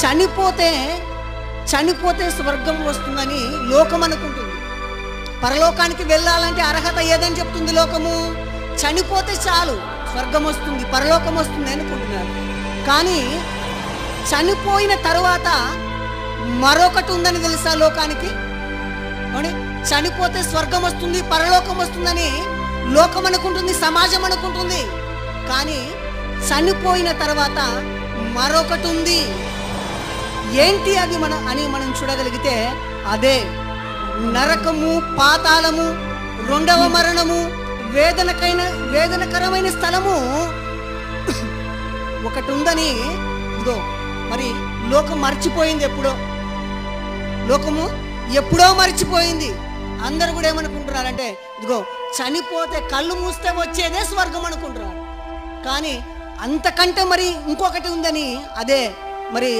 చనిపోతే చనిపోతే స్వర్గం వస్తుందని లోకం అనుకుంటుంది. పరలోకానికి వెళ్ళాలంటే అర్హత ఏదని చెప్తుంది లోకము? చనిపోతే చాలు స్వర్గం వస్తుంది పరలోకం వస్తుంది అనుకుంటున్నారు. కానీ చనిపోయిన తర్వాత మరొకటి ఉందని తెలుసా లోకానికి? చనిపోతే స్వర్గం వస్తుంది పరలోకం వస్తుందని లోకం అనుకుంటుంది సమాజం అనుకుంటుంది. కానీ చనిపోయిన తర్వాత మరొకటి ఉంది. ఏంటి అది మన అని మనం చూడగలిగితే అదే నరకము పాతాళము రెండవ మరణము వేదనకైన వేదనకరమైన స్థలము. ఒకటి ఉందని ఇదిగో మరి లోకం మర్చిపోయింది ఎప్పుడో. లోకము ఎప్పుడో మర్చిపోయింది. అందరు కూడా ఏమనుకుంటున్నారంటే ఇదిగో చనిపోతే కళ్ళు మూస్తే వచ్చేదే స్వర్గం అనుకుంటున్నారు. కానీ అంతకంటే మరి ఇంకొకటి ఉందని అదే మరి